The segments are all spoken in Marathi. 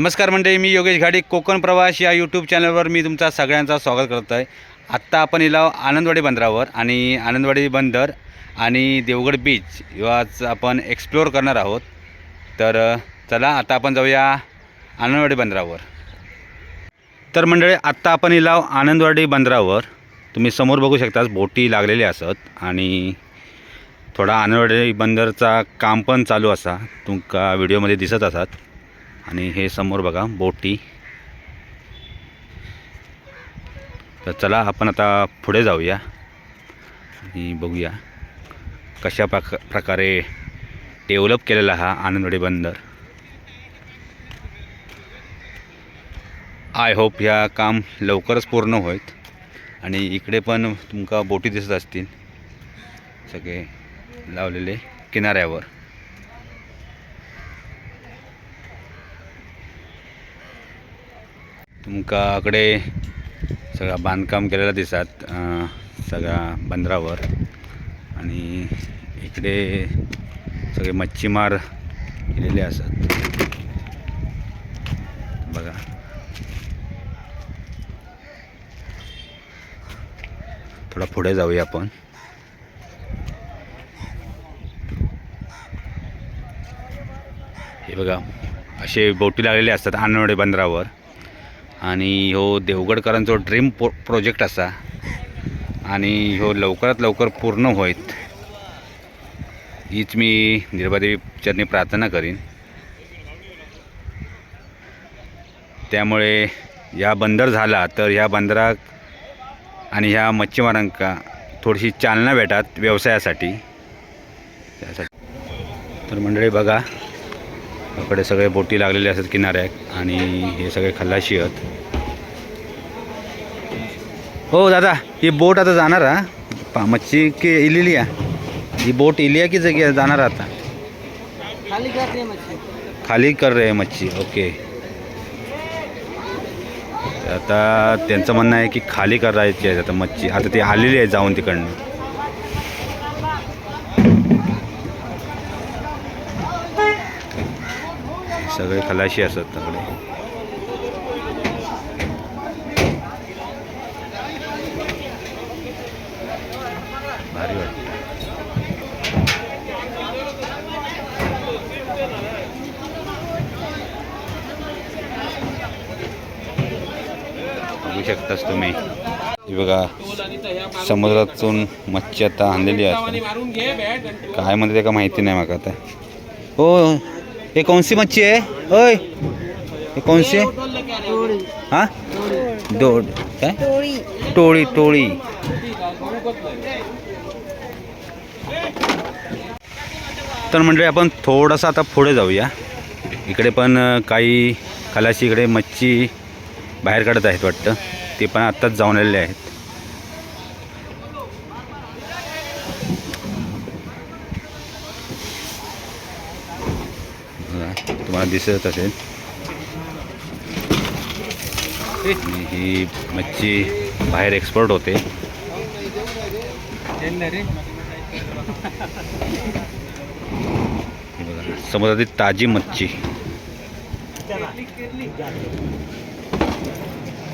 नमस्कार मंडळी मी योगेश घाडी कोकण प्रवास या यूट्यूब चॅनलवर मी तुमचा सगळ्यांचा स्वागत करतो आहे. आत्ता आपण इला आनंदवाडी बंदरावर आणि आनंदवाडी बंदर आणि देवगड बीच याच आपण एक्सप्लोअर करणार आहोत. तर चला आता आपण जाऊया आनंदवाडी बंदरावर. तर मंडळी आत्ता आपण इलाव आनंदवाडी बंदरावर. तुम्ही समोर बघू शकता बोटी लागलेल्या असत आणि थोडा आनंदवाडी बंदरचा काम पण चालू असा. तुमका व्हिडिओमध्ये दिसत असत. आणि हे समोर बघा बोटी. तर चला आपण आता पुढे जाऊया आणि बघूया कशा प्रका प्रकारे डेव्हलप केलेला हा आनंदवाडी बंदर. आय होप ह्या काम लवकरच पूर्ण होईत आणि इकडे पण तुमका बोटी दिसत असतील सगळे लावलेले किनाऱ्यावर. तुमकाकडे सगळा बांधकाम केलेला दिसात सगळ्या बंदरावर. आणि इकडे सगळे मच्छीमार केलेले असत. बघा. थोडा पुढे जाऊया आपण. हे बघा असे बोटी लागलेले असतात आनवडे बंदरावर. आणि हो देवगडकरांचो ड्रीम पो प्रोजेक्ट असा आणि हो लवकरात लवकर पूर्ण होईत हीच मी निर्भादेवी चरणी प्रार्थना करीन. त्यामुळे या बंदर झाला तर ह्या बंदराक आणि ह्या मच्छीमारांका थोडीशी चालना भेटात व्यवसायासाठी. त्यासाठी तर मंडळी बघा इकडे सगळे बोटी लागलेले असतात किनाऱ्यात आणि हे सगळे खल्लाशी आहेत. हो दादा ही बोट आता जाणार हा? मच्छी की इलेली आहे ही बोट इली आहे की जगी जाणार आता? खाली कर रहे मच्छी. खाली कर रे मच्छी ओके. आता त्यांचं म्हणणं आहे की खाली करायची आहे आता मच्छी. आता ती आलेली आहे जाऊन तिकडनं. सगळे खलाशी असतात सगळे. भारी वाटतं. बघू शकताच तुम्ही. बघा समुद्रातून मच्छी आता आणलेली असते काय म्हणते का माहिती नाही माका आता. हो. हो. हे सी मच्छी आहे होय ये कौन हां? हाँ काय? टोळी टोळी तर मंडळी आपण थोडंसं आता पुढे जाऊया. इकडे पण काही खलाशी इकडे मच्छी बाहेर काढत आहेत वाटतं. ते पण आत्ताच जाऊन आलेले आहेत बघा, तुम्हाला दिसत असेल. ही. मच्छी बाहेर एक्सपोर्ट होते. समुद्रातील ताजी मच्छी.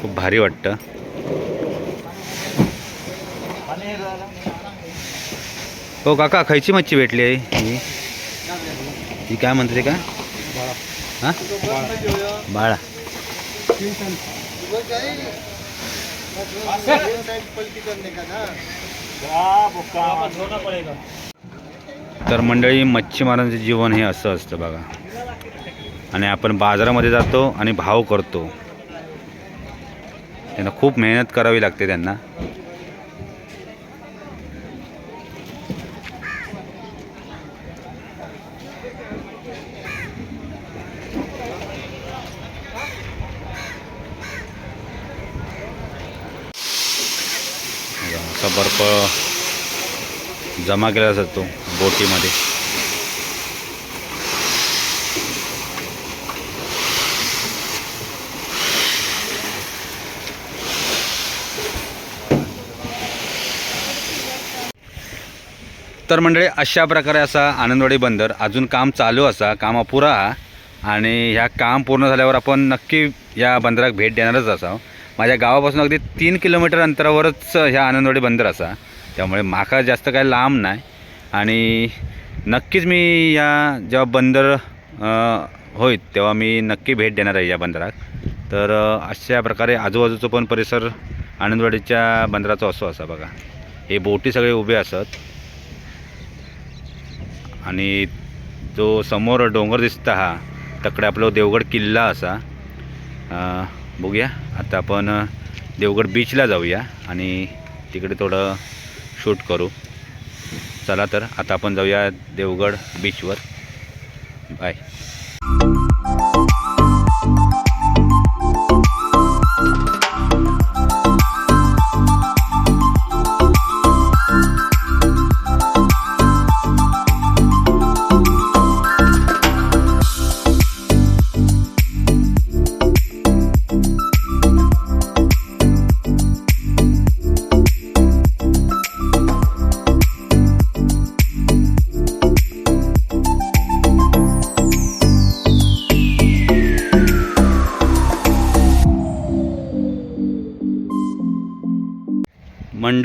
खूप भारी वाटतं. हो काका खायची मच्छी भेटली आहे. ही. काय म्हणते का? हां? बाळा. तर मंडळी मच्छीमारांचं जीवन हे असं असतं बघा. आणि आपण बाजारामध्ये जातो आणि भाव करतो. त्यांना खूप मेहनत करावी लागते त्यांना बघा, असा बर्फ जमा केला जातो बोटीमध्ये. तर मंडळी अशा प्रकारे असा आनंदवाडी बंदर अजून काम चालू असा काम अपुरा आणि ह्या काम पूर्ण झाल्यावर आपण नक्की या बंदराक भेट देणारच असावं. माझ्या गावापासून अगदी तीन किलोमीटर अंतरावरच ह्या आनंदवाडी बंदर असा. त्यामुळे माका जास्त काय लांब नाही. आणि नक्कीच मी या जेव्हा बंदर होईल होईत तेव्हा मी नक्की भेट देणार आहे या बंदरात. तर अशा प्रकारे आजूबाजूचा पण परिसर आनंदवाडीच्या बंदराचा असो असा बघा. हे बोटी सगळे उभे असत. आणि जो समोर डोंगर दिसता हा तकडे आपला देवगड किल्ला असा. बघूया. आता आपण देवगड बीचला जाऊया आणि तिकडे थोडं शूट करू. चला तर आता आपण जाऊया देवगड बीचवर बाय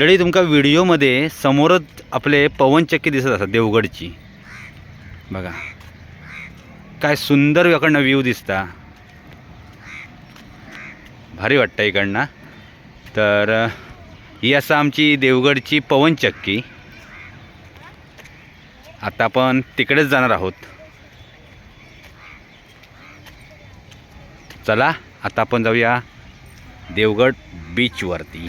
मंडळी तुमका व्हिडिओमध्ये समोरच आपले पवनचक्की दिसत असतात देवगडची. बघा. काय सुंदर इकडनं व्ह्यू दिसता. भारी वाटतं इकडनं. तर ही असं आमची देवगडची पवनचक्की आता आपण तिकडेच जाणार आहोत. चला आता आपण जाऊया देवगड बीचवरती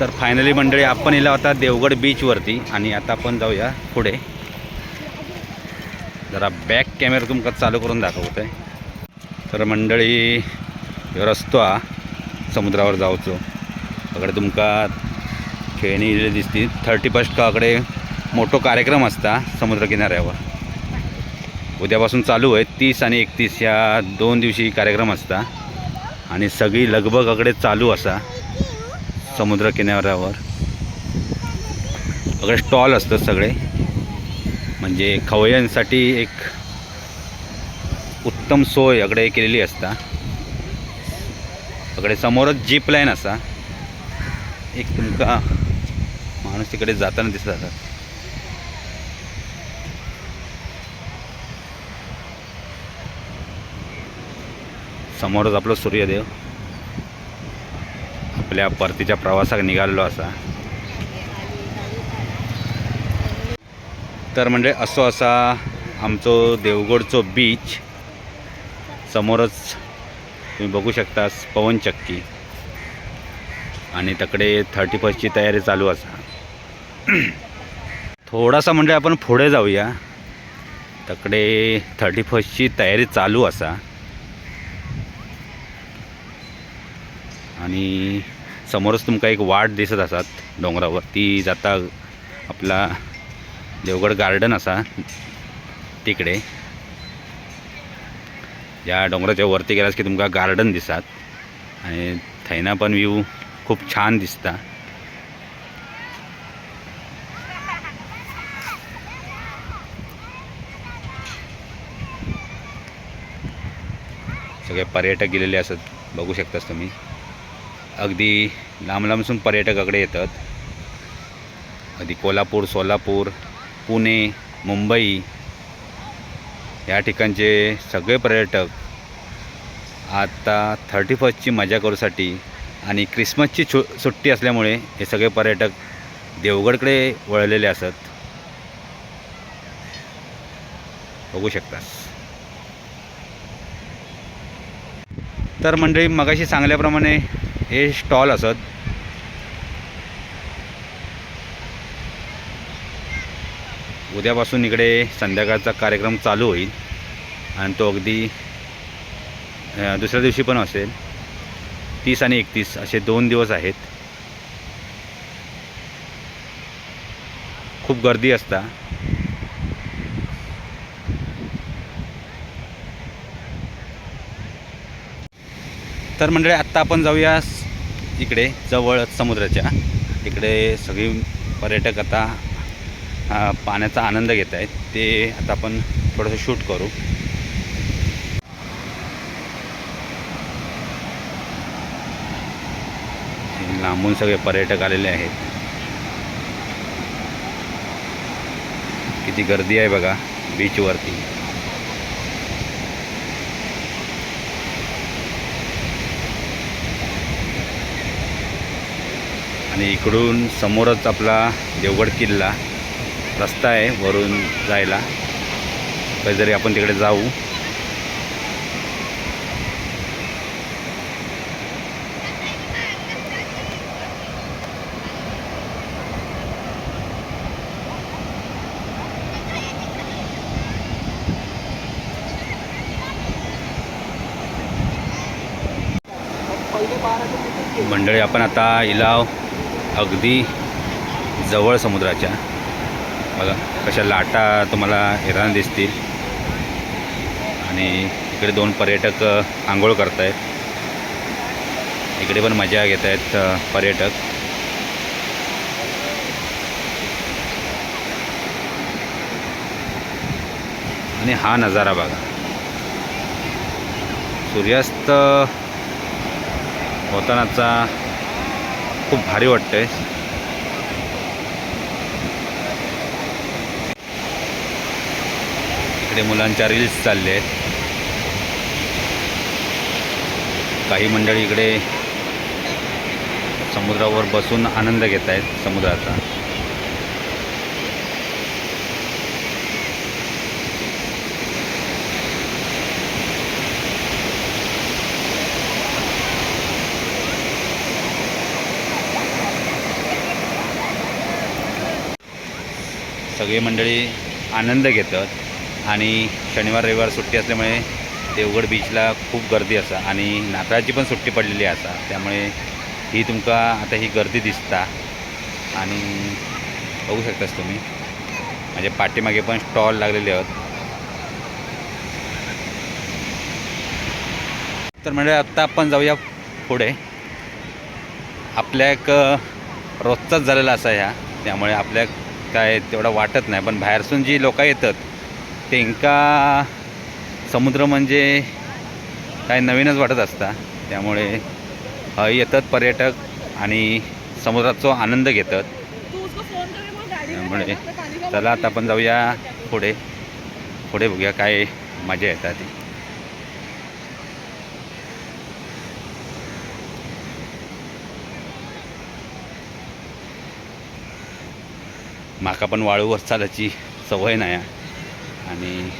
तर फायनली मंडळी आपण इला होता देवगड बीचवरती आणि आता आपण जाऊया पुढे. जरा बॅक कॅमेरा तुमका चालू करून दाखवतो आहे तर मंडळी ह्यो रस्तो हा समुद्रावर जावचो अकडे तुमका खेळणी दिसती थर्टी फर्स्ट अकडे मोठो कार्यक्रम असता समुद्र किनाऱ्यावर. उद्यापासून चालू आहे तीस आणि एकतीस ह्या दोन दिवशी कार्यक्रम असता. आणि सगळी लगबग अकडे चालू असा. समुद्र किनाऱ्यावर सगळे स्टॉल असतात सगळे. म्हणजे खवय्यांसाठी एक उत्तम सोय अकडे केलेली असता. सगळे समोरच जीप लाईन असा. एक तुमका माणूस तिकडे जाताना दिसत असतात समोरच आपलं सूर्यदेव. आपल्या परतीच्या प्रवासाक निघालेलो असा तर म्हणजे असो असा आमचो देवगडचो बीच समोरच तुम्ही बघू शकता पवनचक्की आणि तकडे थर्टी फर्स्टची तयारी चालू असा. थोडासा म्हणजे आपण पुढे जाऊया. तकडे थर्टी फर्स्टची तयारी चालू असा. आणि समोरच तुमका एक वाट दिसत असतात डोंगरावर ती जाता आपला देवगड गार्डन असा तिकडे. या डोंगराच्या वरती गेलास की तुमका गार्डन दिसतात आणि थंयना पण व्ह्यू खूप छान दिसता. सगळे पर्यटक गेलेले असत बघू शकतास तुम्ही. अगदी लांब लांबसून पर्यटकाकडे येतात. अगदी कोल्हापूर सोलापूर पुणे मुंबई या ठिकाणचे सगळे पर्यटक आता थर्टी फर्स्टची मजा करूसाठी आणि क्रिसमसची छु सुट्टी असल्यामुळे हे सगळे पर्यटक देवगडकडे वळलेले असत. बघू शकतास तर मंडळी मगाशी सांगल्याप्रमाणे हे स्टॉल असत. उद्यापासून इकडे संध्याकाळचा कार्यक्रम चालू होईल. आणि तो अगदी दुसऱ्या दिवशी पण असेल. तीस आणि एकतीस असे दोन दिवस आहेत. खूप गर्दी असता. तर मंडळी आत्ता आपण जाऊया इकडे जवळ समुद्राच्या. इकडे सगळी पर्यटक आता पाण्याचा आनंद घेत आहेत. ते आता आपण थोडंसं शूट करू. लांबून सगळे पर्यटक आलेले आहेत. किती गर्दी आहे बघा बीचवरती आणि इकडून समोरच आपला देवगड किल्ला रस्ता आहे वरून जायला. काहीतरी आपण तिकडे जाऊ. मंडळी आपण आता इलाव अगदी जवळ समुद्राच्या. बघा कशा लाटा तुम्हाला येताना दिसतील. आणि इकडे दोन पर्यटक आंघोळ करत आहेत इकडे पण मजा घेत आहेत पर्यटक. आणि हा नजारा बघा. सूर्यास्त होतानाचा खूप भारी वाटतंय. इकडे मुलांच्या रील्स चालले आहेत. काही मंडळी इकडे समुद्रावर बसून आनंद घेत आहेत समुद्राचा. सगळी मंडळी आनंद घेतात. आणि शनिवार रविवार सुट्टी असल्यामुळे देवगड बीचला खूप गर्दी असा आणि नाताळची पण सुट्टी पडलेली असा. त्यामुळे ही तुमका आता ही गर्दी दिसता. आणि बघू शकतास तुम्ही. म्हणजे पाठीमागे पण स्टॉल लागलेले आहेत. तर म्हणजे आत्ता आपण जाऊया पुढे. आपल्या एक रोजचाच झालेला असा ह्या. त्यामुळे आपल्या काय तेवढं वाटत नाही. पण बाहेरसून जी लोक येतात त्यांका समुद्र म्हणजे काय नवीनच वाटत असता. त्यामुळे येतात पर्यटक आणि समुद्राचा आनंद घेतात. त्यामुळे चला आता आपण जाऊया पुढे. पुढे बघूया काय मजा येतात. ती माका पण वाळूवर चालायची सवय नाही आहे. आणि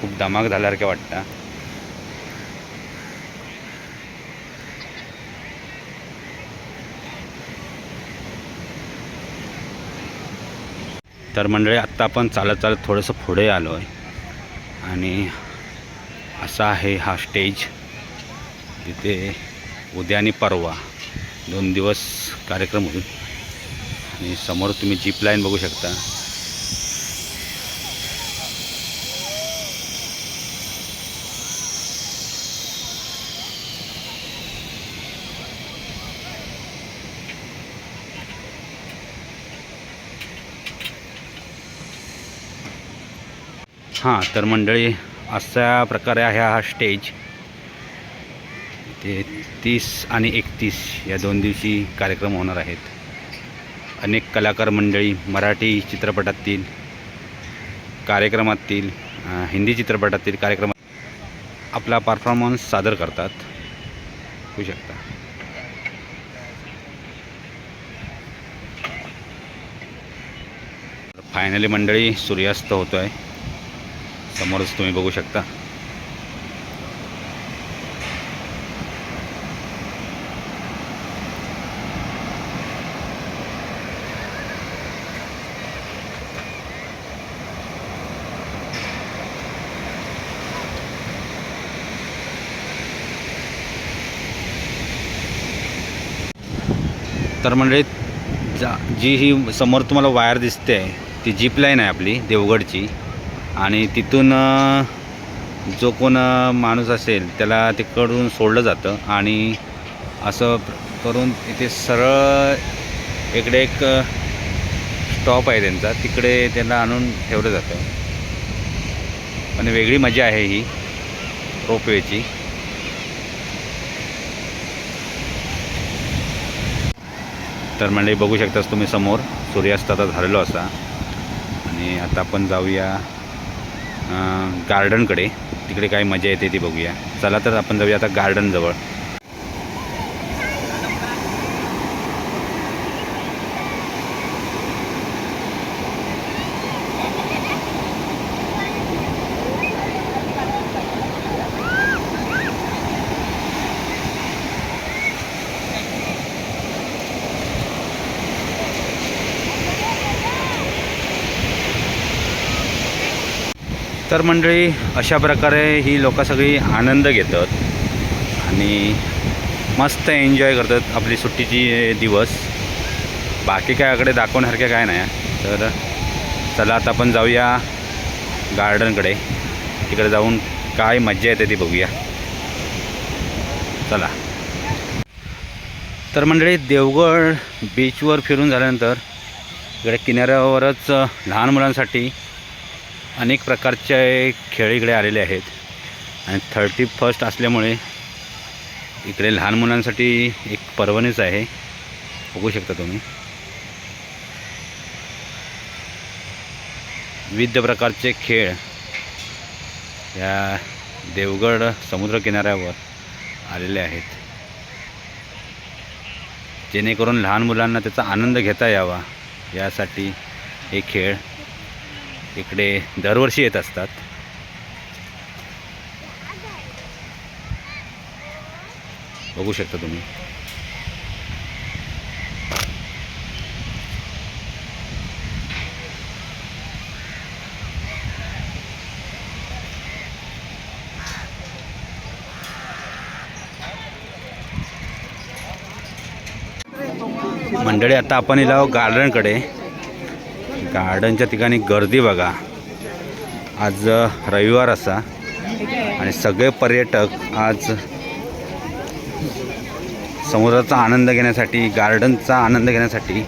खूप धमाक झाल्यासारखं वाटतं. तर मंडळी आत्ता आपण चालत चालत थोडंसं पुढे आलो आहे आणि असा आहे हा स्टेज. तिथे उद्या आणि परवा दोन दिवस कार्यक्रम होईल. आणि समोर तुम्ही जीप लाईन बघू शकता. हां तर मंडळी अशा प्रकारे आहे हा स्टेज ते तीस आणि एकतीस या दोन दिवशी कार्यक्रम होणार आहेत. अनेक कलाकार मंडळी मराठी चित्रपटातील कार्यक्रमातील हिंदी चित्रपटातील कार्यक्रमात आपला परफॉर्मन्स सादर करतात. होऊ शकता. फायनली मंडळी सूर्यास्त होतो आहे समोरच तुम्ही बघू शकता. तर मंडळी जा जी ही समोर तुम्हाला वायर दिसते ती जीप लाईन आहे आपली देवगडची. आणि तिथून जो कोण माणूस असेल त्याला तिकडून सोडलं जातं आणि असं करून इथे सरळ इकडे एक स्टॉप आहे त्यांचा. तिकडे त्यांना आणून ठेवलं जातं. पण वेगळी मजा आहे ही रोपवेची. तर म्हणजे बघू शकताच तुम्ही समोर. सूर्यास्त आता झालेलो असा. आणि आता आपण जाऊया गार्डनकडे तिकडे काय मजा येते ती बघूया. चला तर आपण जाऊया आता गार्डनजवळ तर मंडळी अशा प्रकारे ही लोक सगळी आनंद घेतात आणि मस्त एन्जॉय करतात आपली सुट्टीची दिवस. बाकी काय आकडे दाखवण्यासारखे काय नाही. तर चला आता आपण जाऊया गार्डनकडे. तिकडे जाऊन काय मज्जा येते ती बघूया. चला. तर मंडळी देवगड बीचवर फिरून झाल्यानंतर इकडे किनाऱ्यावरच लहान मुलांसाठी अनेक प्रकारचे खेळ इकडे आलेले आहेत. आणि थर्टी फर्स्ट असल्यामुळे इकडे लहान मुलांसाठी एक पर्वणीच आहे. बघू शकता तुम्ही. विविध प्रकारचे खेळ या देवगड समुद्रकिनाऱ्यावर आलेले आहेत. जेणेकरून लहान मुलांना त्याचा आनंद घेता यावा. यासाठी हे खेळ इकडे दरवर्षी येत असतात. बघू शकता तुम्ही. मंडळी आता आपण इलाव गार्डनकडे गार्डनच्या ठिकाणी गर्दी बघा. आज रविवार असा. आणि सगळे पर्यटक आज समुद्राचा आनंद घेण्यासाठी गार्डनचा आनंद घेण्यासाठी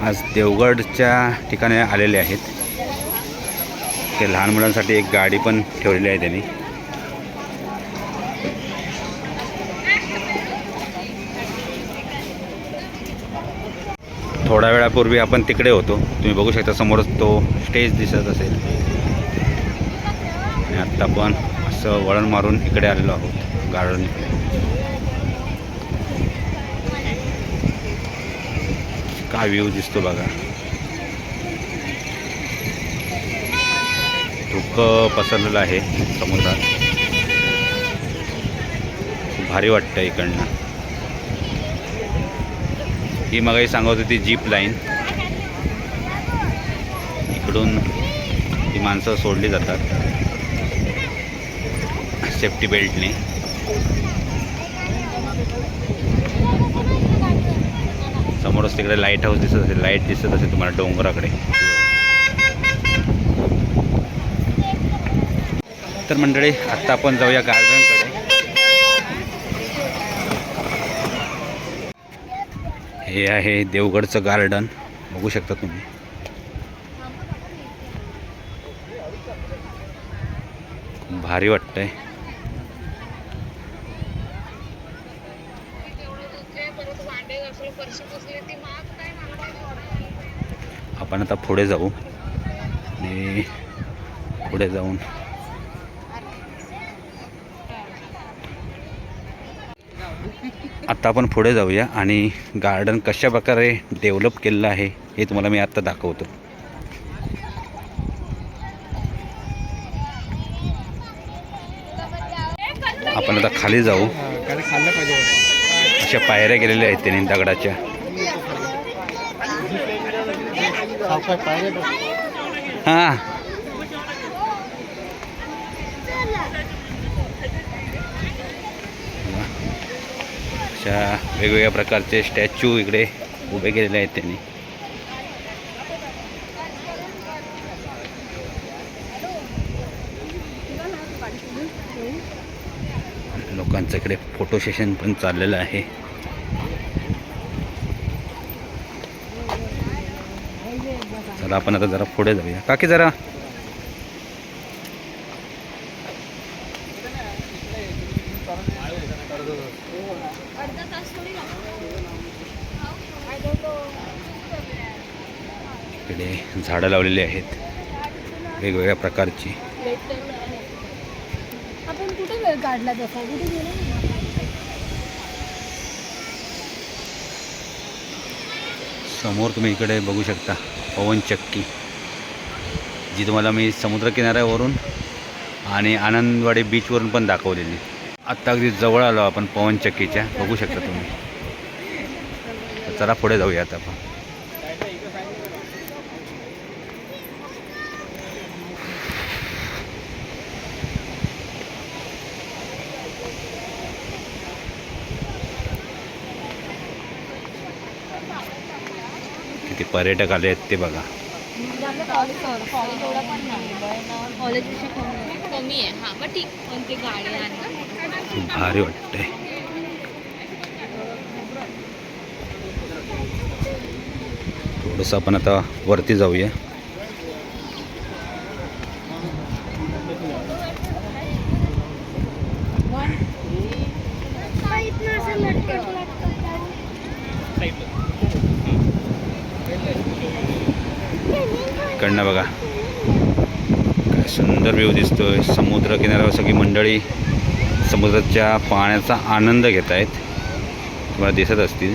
आज देवगडच्या ठिकाणी आलेले आहेत. ते लहान मुलांसाठी एक गाडी पण ठेवलेली आहे त्यांनी. थोड्या वेळापूर्वी आपण तिकडे होतो. तुम्ही बघू शकता समोरच तो स्टेज दिसत असेल. आणि आत्ता आपण असं वळण मारून इकडे आलेलो आहोत. गार्डन काय व्ह्यू दिसतो बघा. धुकं पसरलेलं आहे समुद्रात. भारी वाटतं इकडनं. ही मगाही सांगत होती जीप लाईन. इकडून ही माणसं सोडली जातात. सेफ्टी बेल्टने समोरच तिकडे लाइट हाऊस दिसत असेल. लाइट दिसत असेल तुम्हाला डोंगराकडे. तर मंडळी आत्ता आपण जाऊया गार्डनकडे हे आहे देवगडचं गार्डन. बघू शकता तुम्ही. भारी वाटतंय. आपण आता पुढे जाऊ. आणि पुढे जाऊन आता आपण पुढे जाऊया आणि गार्डन कशा प्रकारे डेव्हलप केलेलं आहे हे तुम्हाला मी आत्ता दाखवतो. आपण आता खाली जाऊ. अशा पायऱ्या गेलेल्या आहेत त्यांनी दगडाच्या. हां. अशा वेगवेगळ्या प्रकारचे स्टॅच्यू इकडे उभे केलेले आहेत त्यांनी. लोकांचं इकडे फोटो सेशन पण चाललेलं आहे. चला आपण आता जरा पुढे जाऊया. काकी जरा इकडे झाडं लावलेली आहेत. वेगवेगळ्या प्रकारची. आपण कुठे वेळ काढला तसा कुठे गेलो? ना? समोर तुम्ही इकडे बघू शकता पवनचक्की जी तुम्हाला मी समुद्रकिनाऱ्यावरून आणि आनंदवाडी बीचवरून पण दाखवलेली. आत्ता अगदी जवळ आलो आपण पवनचक्कीच्या बघू शकता तुम्ही. चला पुढे जाऊयात आपण किती पर्यटक आले आहेत ते बघा म्हणजे आपलं कॉलेज कॉलेज एवढा पण नाही कॉलेज विषय कमी कमी आहे हां मग ठीक पण ते गाडी आणि खूप भारी वाटतंय. थोडंसं आपण आता वरती जाऊया. इकडनं बघा. काय सुंदर व्यू दिसतोय. समुद्र किनाऱ्यावर सगळी मंडळी समुद्राच्या पाण्याचा आनंद घेत आहेत. तुम्हाला दिसत असतील.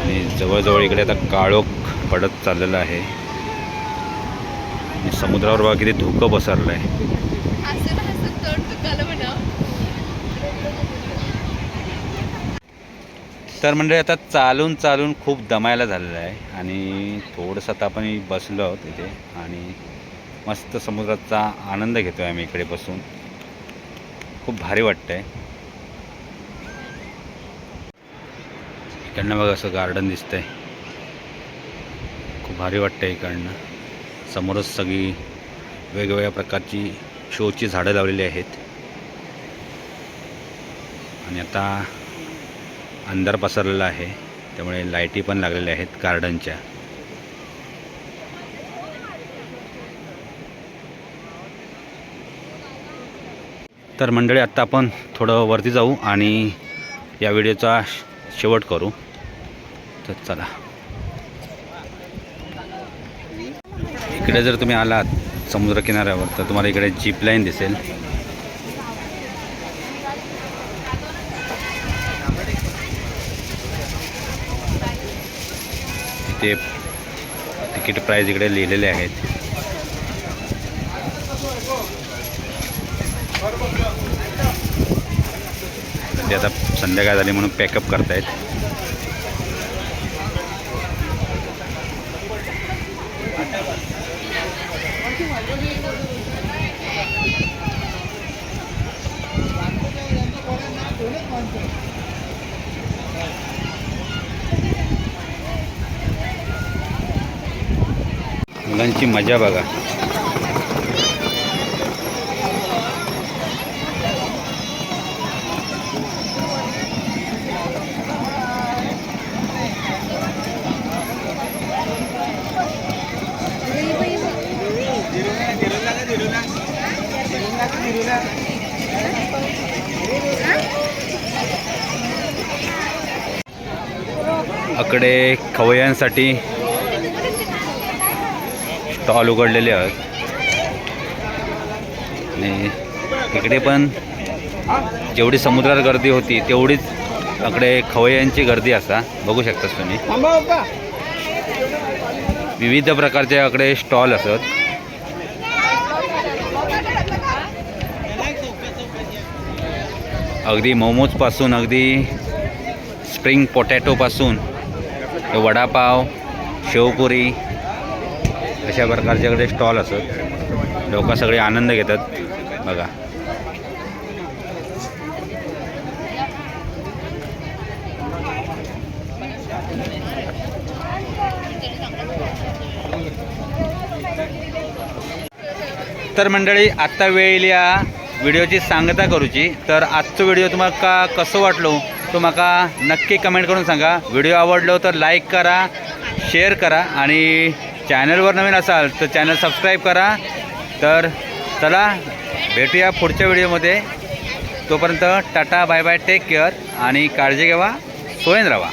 आणि जवळजवळ इकडे आता काळोख पडत चाललेला आहे. समुद्रावर बघा किती धुकं पसरलं आहे असं असं तोंड दुखायला म्हणा तर म्हणजे आता चालून चालून खूप दमायला झालेलं आहे आणि थोडंसं आता आपण बसलो आहोत इथे आणि मस्त समुद्राचा आनंद घेतो आहे आम्ही इकडे बसून. खूप भारी वाटतं आहे इकडनं बघा असं गार्डन दिसतंय. खूप भारी वाटतं इकडनं. समोरच सगळी वेगवेगळ्या प्रकारची शोची झाडं लावलेली आहेत. आणि आता अंधार पसरलेला आहे. त्यामुळे लाईटी पण लागलेल्या आहेत गार्डनच्या. तर मंडळी आत्ता आपण थोडं वरती जाऊ आणि या व्हिडिओचा शेवट करू. तर चला. इकडे जर तुम्ही आलात समुद्रकिनाऱ्यावर तर तुम्हाला इकडे जीप लाईन दिसेल. इथे तिकीट प्राईज इकडे लिहिलेले आहेत. ते आता संध्याकाळ झाली म्हणून पॅकअप करतायत. मुलांची मजा बघा. अकडे खवयांसाठी स्टॉल उघडलेले आहेत. आणि इकडे पण जेवढी समुद्रात गर्दी होती तेवढीच अकडे खवयांची गर्दी असा. बघू शकतास तुम्ही. विविध प्रकारचे अकडे स्टॉल असत. अगदी मोमोजपासून अगदी स्प्रिंग पोटॅटोपासून वडापाव शेवपुरी अशा प्रकारच्याकडे स्टॉल असत लोक सगळे आनंद घेतात. बघा. तर मंडळी आत्ता वेळ या व्हिडिओची सांगता करूची. तर आजचो व्हिडिओ तुम्हाला कसं वाटलो? तो माका नक्की कमेंट करून सांगा. व्हिडिओ आवडलो तर लाईक करा शेअर करा आणि चॅनलवर नवीन असाल तर चॅनल सबस्क्राईब करा. तर चला भेटूया पुढच्या व्हिडिओमध्ये. तोपर्यंत tata bye bye take care आणि काळजी घ्यावा सोयन राहा